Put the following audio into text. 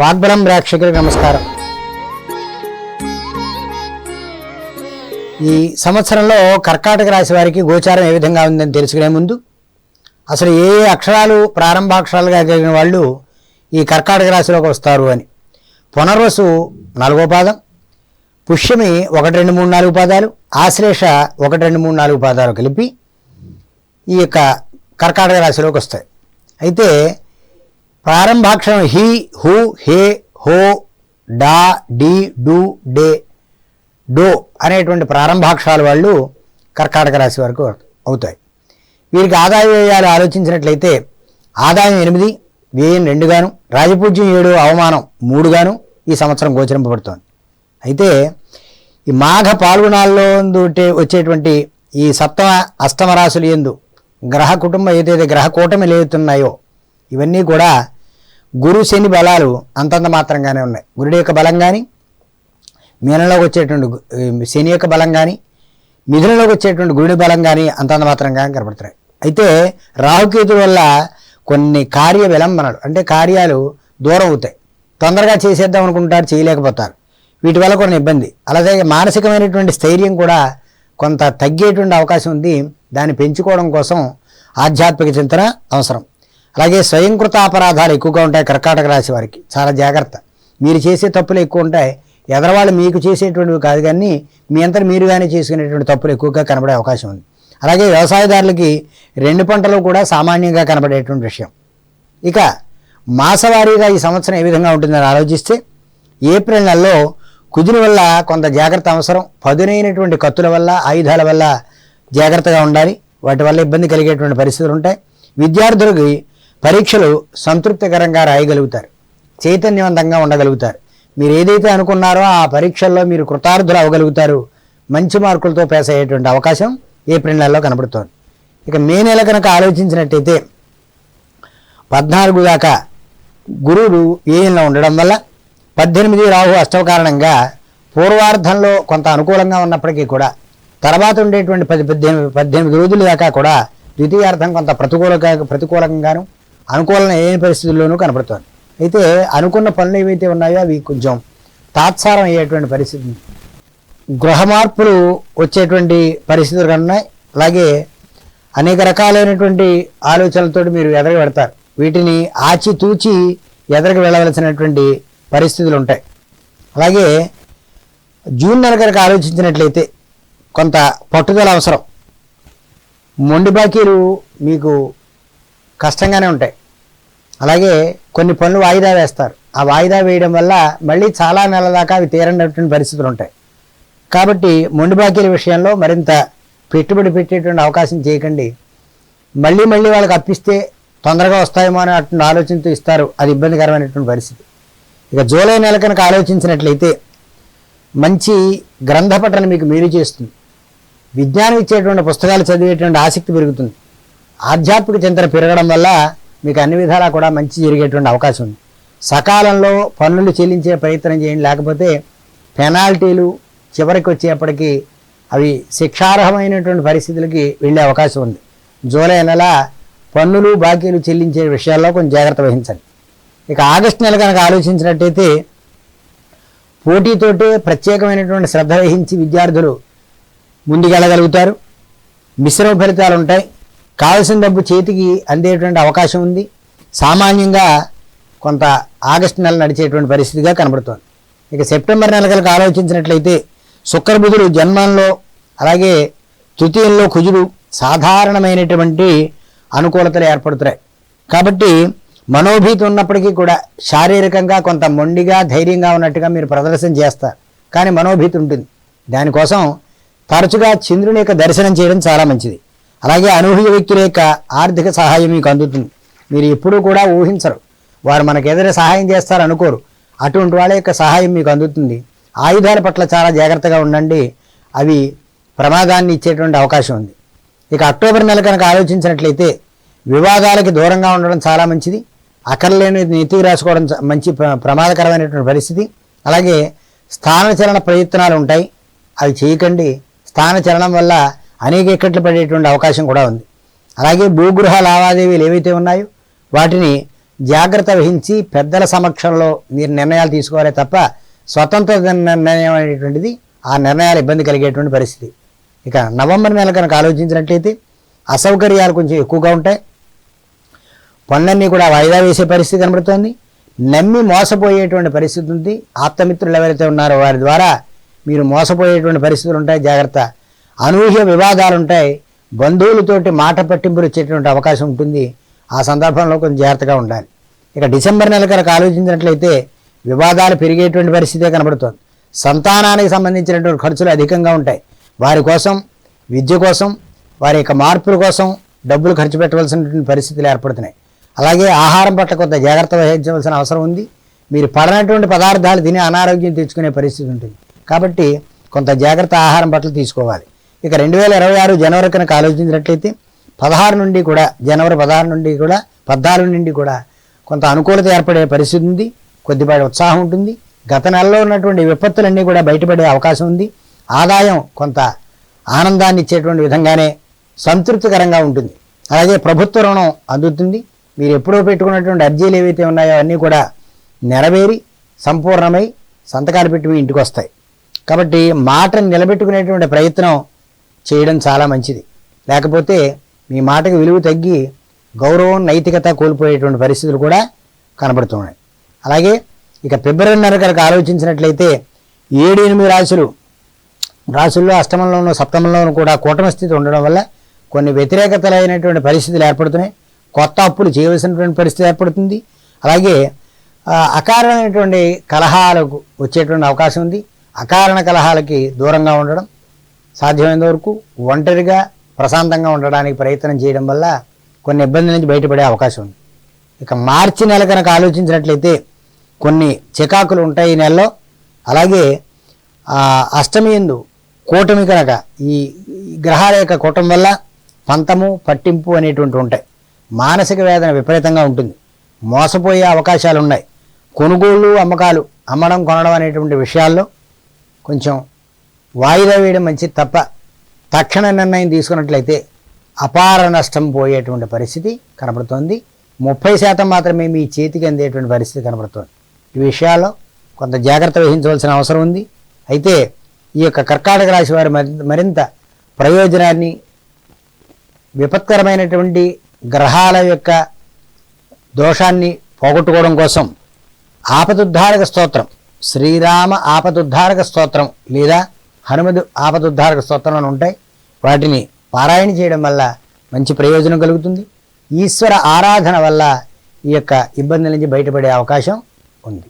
వాగ్బలం ప్రేక్షకులకు నమస్కారం. ఈ సంవత్సరంలో కర్కాటక రాశి వారికి గోచారం ఏ విధంగా ఉందని తెలుసుకునే ముందు అసలు ఏ ఏ అక్షరాలు ప్రారంభాక్షరాలుగా కలిగిన వాళ్ళు ఈ కర్కాటక రాశిలోకి వస్తారు అని. పునర్వసు నాలుగో పాదం పుష్యమి ఒకటి రెండు మూడు నాలుగు పాదాలు ఆశ్లేష ఒకటి రెండు మూడు నాలుగు పాదాలు కలిపి ఈ యొక్క కర్కాటక రాశిలోకి వస్తాయి. అయితే ప్రారంభాక్షరం హి హు హే హో డా డి డు డే డో అనేటువంటి ప్రారంభాక్షరాలు వాళ్ళు కర్కాటక రాశి వరకు అవుతాయి. వీరికి ఆదాయ వ్యయాలు ఆలోచించినట్లయితే ఆదాయం ఎనిమిది వ్యయం రెండుగాను రాజపూజ్యం ఏడు అవమానం మూడుగాను ఈ సంవత్సరం గోచరింపబడుతోంది. అయితే ఈ మాఘ పాల్గొనాల్లో వచ్చేటువంటి ఈ సప్తమ అష్టమ రాశులు ఎందు గ్రహ కుటుంబం ఏదైతే గ్రహ కూటమి లేతున్నాయో ఇవన్నీ కూడా గురు శని బలాలు అంతంత మాత్రంగానే ఉన్నాయి. గురుడి యొక్క బలం కానీ మీనంలోకి వచ్చేటువంటి శని యొక్క బలం కానీ మిథునంలోకి వచ్చేటువంటి గురుడి బలం కానీ అంతంత మాత్రంగా కనపడుతున్నాయి. అయితే రాహుకేతు వల్ల కొన్ని కార్య విలంబనలు అంటే కార్యాలు దూరం అవుతాయి. తొందరగా చేసేద్దాం అనుకుంటారు చేయలేకపోతారు. వీటి వల్ల కొన్ని ఇబ్బంది. అలాగే మానసికమైనటువంటి స్థైర్యం కూడా కొంత తగ్గేటువంటి అవకాశం ఉంది. దాన్ని పెంచుకోవడం కోసం ఆధ్యాత్మిక చింతన అవసరం. అలాగే స్వయంకృత అపరాధాలు ఎక్కువగా ఉంటాయి కర్కాటక రాశి వారికి. చాలా జాగ్రత్త. మీరు చేసే తప్పులు ఎక్కువ ఉంటాయి. ఎదరవాళ్ళు మీకు చేసేటువంటివి కాదు కానీ మీ అంతా మీరుగానే చేసుకునేటువంటి తప్పులు ఎక్కువగా కనబడే అవకాశం ఉంది. అలాగే వ్యవసాయదారులకి రెండు పంటలు కూడా సామాన్యంగా కనబడేటువంటి విషయం. ఇక మాసవారీగా ఈ సంవత్సరం ఏ విధంగా ఉంటుందని ఆలోచిస్తే ఏప్రిల్ నెలలో కుదిరి వల్ల కొంత జాగ్రత్త అవసరం. పదునైనటువంటి కత్తుల వల్ల ఆయుధాల వల్ల జాగ్రత్తగా ఉండాలి. వాటి వల్ల ఇబ్బంది కలిగేటువంటి పరిస్థితులు ఉంటాయి. విద్యార్థులకి పరీక్షలు సంతృప్తికరంగా రాయగలుగుతారు. చైతన్యవంతంగా ఉండగలుగుతారు. మీరు ఏదైతే అనుకున్నారో ఆ పరీక్షల్లో మీరు కృతార్థులు అవ్వగలుగుతారు. మంచి మార్కులతో పేస్ అయ్యేటువంటి అవకాశం ఏప్రిల్ నెలలో కనబడుతోంది. ఇక మే నెల కనుక ఆలోచించినట్టయితే పద్నాలుగు దాకా గురువుడు ఏయంలో ఉండడం వల్ల పద్దెనిమిది రాహు అష్టవ కారణంగా పూర్వార్ధంలో కొంత అనుకూలంగా ఉన్నప్పటికీ కూడా తర్వాత ఉండేటువంటి పది పద్దెనిమిది పద్దెనిమిది రోజుల దాకా కూడా ద్వితీయార్థం కొంత ప్రతికూలంగా ప్రతికూలంగాను అనుకూలమైన పరిస్థితుల్లోనూ కనపడుతోంది. అయితే అనుకున్న పనులు ఏవైతే ఉన్నాయో అవి కొంచెం తాత్సారం అయ్యేటువంటి పరిస్థితి. గృహ మార్పులు వచ్చేటువంటి పరిస్థితులు ఉన్నాయి అలాగే అనేక రకాలైనటువంటి ఆలోచనలతో మీరు ఎదరికి పెడతారు వీటిని ఆచితూచి ఎదరికి వెళ్ళవలసినటువంటి పరిస్థితులు ఉంటాయి. అలాగే జూన్ నెల కనుక ఆలోచించినట్లయితే కొంత పట్టుదల అవసరం. మొండి బాకీలు మీకు కష్టంగానే ఉంటాయి. అలాగే కొన్ని పనులు వాయిదా వేస్తారు. ఆ వాయిదా వేయడం వల్ల మళ్ళీ చాలా నెలల దాకా అవి తీరనటువంటి పరిస్థితులు ఉంటాయి. కాబట్టి మొండి బాకీల విషయంలో మరింత పెట్టుబడి పెట్టేటువంటి అవకాశం చేయకండి. మళ్ళీ మళ్ళీ వాళ్ళకి అప్పిస్తే తొందరగా వస్తాయేమో అని అటువంటి ఆలోచనతో ఇస్తారు. అది ఇబ్బందికరమైనటువంటి పరిస్థితి. ఇక జూలై నెల కనుక ఆలోచించినట్లయితే మంచి గ్రంథ పఠన మీకు మేలు చేస్తుంది. విజ్ఞానం ఇచ్చేటువంటి పుస్తకాలు చదివేటువంటి ఆసక్తి పెరుగుతుంది. ఆధ్యాత్మిక చింతన పెరగడం వల్ల మీకు అన్ని విధాలా కూడా మంచి జరిగేటువంటి అవకాశం ఉంది. సకాలంలో పన్నులు చెల్లించే ప్రయత్నం చేయండి. లేకపోతే పెనాల్టీలు చివరికి వచ్చేప్పటికీ అవి శిక్షార్హమైనటువంటి పరిస్థితులకి వెళ్ళే అవకాశం ఉంది. జూలై నెల పన్నులు బాకీలు చెల్లించే విషయాల్లో కొంచెం జాగ్రత్త వహించండి. ఇక ఆగస్టు నెల కనుక ఆలోచించినట్టయితే పోటీతోటే ప్రత్యేకమైనటువంటి శ్రద్ధ వహించి విద్యార్థులు ముందుకెళ్ళగలుగుతారు. మిశ్రమ ఫలితాలు ఉంటాయి కావలసిన డబ్బు చేతికి అందేటువంటి అవకాశం ఉంది. సామాన్యంగా కొంత ఆగస్టు నెల నడిచేటువంటి పరిస్థితిగా కనబడుతోంది. ఇక సెప్టెంబర్ నెల కనుక ఆలోచించినట్లయితే శుక్రబుధుడు జన్మంలో అలాగే తృతీయంలో కుజుడు సాధారణమైనటువంటి అనుకూలతలు ఏర్పడుతున్నాయి. కాబట్టి మనోభీతి ఉన్నప్పటికీ కూడా శారీరకంగా కొంత మొండిగా ధైర్యంగా ఉన్నట్టుగా మీరు ప్రదర్శన చేస్తారు. కానీ మనోభీతి ఉంటుంది. దానికోసం తరచుగా చంద్రుని యొక్క దర్శనం చేయడం చాలా మంచిది. అలాగే అనూహ్య వ్యక్తుల యొక్క ఆర్థిక సహాయం మీకు అందుతుంది. మీరు ఎప్పుడూ కూడా ఊహించరు. వారు మనకు ఏదైనా సహాయం చేస్తారు అనుకోరు. అటువంటి వాళ్ళ యొక్క సహాయం మీకు అందుతుంది. ఆయుధాల పట్ల చాలా జాగ్రత్తగా ఉండండి. అవి ప్రమాదాన్ని ఇచ్చేటువంటి అవకాశం ఉంది. ఇక అక్టోబర్ నెల కనుక ఆలోచించినట్లయితే వివాదాలకి దూరంగా ఉండడం చాలా మంచిది. అక్కర్లేని నెత్తికి రాసుకోవడం మంచి ప్ర- ప్రమాదకరమైనటువంటి పరిస్థితి. అలాగే స్థానచలన ప్రయత్నాలు ఉంటాయి. అవి చేయకండి. స్థానచలనం వల్ల అనేక ఇక్కట్లు పడేటువంటి అవకాశం కూడా ఉంది. అలాగే భూగృహ లావాదేవీలు ఏవైతే ఉన్నాయో వాటిని జాగ్రత్త వహించి పెద్దల సమక్షంలో మీరు నిర్ణయాలు తీసుకోవాలి తప్ప స్వతంత్ర నిర్ణయం అనేటువంటిది ఆ నిర్ణయాలు ఇబ్బంది కలిగేటువంటి పరిస్థితి. ఇక నవంబర్ నెల కనుక ఆలోచించినట్లయితే అసౌకర్యాలు కొంచెం ఎక్కువగా ఉంటాయి. పనులన్నీ కూడా వాయిదా వేసే పరిస్థితి కనబడుతోంది. నమ్మి మోసపోయేటువంటి పరిస్థితి ఉంది. ఆప్తమిత్రులు ఎవరైతే ఉన్నారో వారి ద్వారా మీరు మోసపోయేటువంటి పరిస్థితులు ఉంటాయి. జాగ్రత్త అనూహ్య వివాదాలు ఉంటాయి బంధువులతోటి మాట పట్టింపులు వచ్చేటువంటి అవకాశం ఉంటుంది. ఆ సందర్భంలో కొంచెం జాగ్రత్తగా ఉండాలి. ఇక డిసెంబర్ నెల కనుక ఆలోచించినట్లయితే వివాదాలు పెరిగేటువంటి పరిస్థితే కనబడుతోంది. సంతానానికి సంబంధించినటువంటి ఖర్చులు అధికంగా ఉంటాయి. వారి కోసం విద్య కోసం వారి యొక్క మార్పుల కోసం డబ్బులు ఖర్చు పెట్టవలసినటువంటి పరిస్థితులు ఏర్పడుతున్నాయి. అలాగే ఆహారం పట్ల కొంత జాగ్రత్త వహించవలసిన అవసరం ఉంది. మీరు పడనటువంటి పదార్థాలు తిని అనారోగ్యం తెచ్చుకునే పరిస్థితి ఉంటుంది. కాబట్టి కొంత జాగ్రత్త ఆహారం పట్ల తీసుకోవాలి. ఇక రెండు వేల ఇరవై ఆరు జనవరి కనుక ఆలోచించినట్లయితే పదహారు నుండి కూడా జనవరి పదహారు నుండి కూడా పద్నాలుగు నుండి కూడా కొంత అనుకూలత ఏర్పడే పరిస్థితి ఉంది. కొద్దిపాటి ఉత్సాహం ఉంటుంది. గత నెలలో ఉన్నటువంటి విపత్తులన్నీ కూడా బయటపడే అవకాశం ఉంది. ఆదాయం కొంత ఆనందాన్ని ఇచ్చేటువంటి విధంగానే సంతృప్తికరంగా ఉంటుంది. అలాగే ప్రభుత్వ రుణం అందుతుంది. మీరు ఎప్పుడో పెట్టుకున్నటువంటి అర్జీలు ఏవైతే ఉన్నాయో అన్నీ కూడా నెరవేరి సంపూర్ణమై సంతకాలు పెట్టి మీ ఇంటికి వస్తాయి. కాబట్టి మాటను నిలబెట్టుకునేటువంటి ప్రయత్నం చేయడం చాలా మంచిది. లేకపోతే మీ మాటకు విలువ తగ్గి గౌరవం నైతికత కోల్పోయేటువంటి పరిస్థితులు కూడా కనబడుతున్నాయి. అలాగే ఇక ఫిబ్రవరి నెల కనుక ఆలోచించినట్లయితే ఏడు ఎనిమిది రాశులు రాశుల్లో అష్టమంలోనూ సప్తమంలోనూ కూడా కూటమి స్థితి ఉండడం వల్ల కొన్ని వ్యతిరేకతలైనటువంటి పరిస్థితులు ఏర్పడుతున్నాయి. కొత్త అప్పులు చేయవలసినటువంటి పరిస్థితి ఏర్పడుతుంది. అలాగే అకారణమైనటువంటి కలహాలకు వచ్చేటువంటి అవకాశం ఉంది. అకారణ కలహాలకి దూరంగా ఉండడం సాధ్యమైనంత వరకు ఒంటరిగా ప్రశాంతంగా ఉండడానికి ప్రయత్నం చేయడం వల్ల కొన్ని ఇబ్బందుల నుంచి బయటపడే అవకాశం ఉంది. ఇక మార్చి నెల కనుక ఆలోచించినట్లయితే కొన్ని చికాకులు ఉంటాయి ఈ నెలలో. అలాగే అష్టమి ఎందు కూటమి కనుక ఈ ఈ గ్రహాల యొక్క కూటమి వల్ల పంతము పట్టింపు అనేటువంటి ఉంటాయి. మానసిక వేదన విపరీతంగా ఉంటుంది. మోసపోయే అవకాశాలు ఉన్నాయి. కొనుగోళ్ళు అమ్మకాలు అమ్మడం కొనడం అనేటువంటి విషయాల్లో కొంచెం వాయిదా వేయడం మంచిది తప్ప తక్షణ నిర్ణయం తీసుకున్నట్లయితే అపార నష్టం పోయేటువంటి పరిస్థితి కనబడుతోంది. ముప్పై శాతం మాత్రమే మీ చేతికి అందేటువంటి పరిస్థితి కనబడుతోంది. ఈ విషయాల్లో కొంత జాగ్రత్త వహించవలసిన అవసరం ఉంది. అయితే ఈ యొక్క కర్కాటక రాశి వారి మరింత మరింత ప్రయోజనాన్ని విపత్కరమైనటువంటి గ్రహాల యొక్క దోషాన్ని పోగొట్టుకోవడం కోసం ఆపదుద్ధారక స్తోత్రం శ్రీరామ ఆపదుద్ధారక స్తోత్రం లేదా హనుమదు ఆపదుద్ధారక స్తోత్రం ఉంటాయి. వాటిని పారాయణ చేయడం వల్ల మంచి ప్రయోజనం కలుగుతుంది. ఈశ్వర ఆరాధన వల్ల ఈ యొక్క ఇబ్బందుల నుంచి బయటపడే అవకాశం